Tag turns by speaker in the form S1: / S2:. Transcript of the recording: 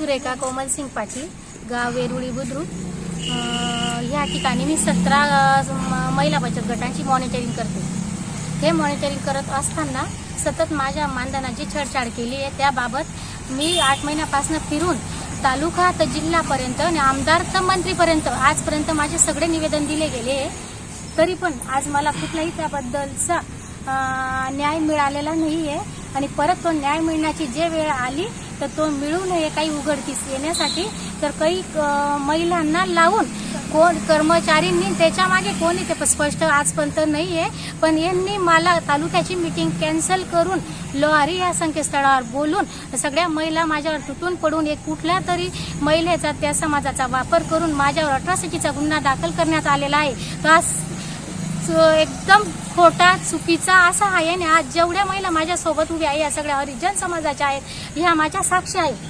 S1: सुरेखा कोमल सिंग पाटील गाव वेरुळी बुद्रुक. ह्या ठिकाणी मी सतरा महिला बचत गटांची मॉनिटरिंग करते. हे मॉनिटरिंग करत असताना सतत माझ्या मानधनाची छेडछाड केली आहे. त्याबाबत मी आठ महिन्यापासून फिरून तालुका तर जिल्हापर्यंत आणि आमदार तर मंत्रीपर्यंत आजपर्यंत माझे सगळे निवेदन दिले गेले तरी पण आज मला कुठलाही त्याबद्दलचा न्याय मिळालेला नाही आहे आणि परत तो न्याय मिळण्याची जे वेळ आली तर तो मिळू नये काही उघडकीस येण्यासाठी. तर काही महिलांना लावून कोण कर्मचारींनी त्याच्यामागे कोणी ते स्पष्ट आजपर्यंत नाही आहे पण यांनी मला तालुक्याची मीटिंग कॅन्सल करून लोहारी या संकेतस्थळावर बोलून सगळ्या महिला माझ्यावर तुटून पडून एक कुठल्या तरी महिलेचा त्या समाजाचा वापर करून माझ्यावर अट्रॉसिटीचा गुन्हा दाखल करण्यात आलेला आहे. तर आज एकदम खोटा चुकीचा असा आहे आणि आज जेवढ्या महिला माझ्यासोबत उभ्या आहे या सगळ्या हरिजन समाजाच्या आहेत ह्या माझ्या साक्षी आहेत.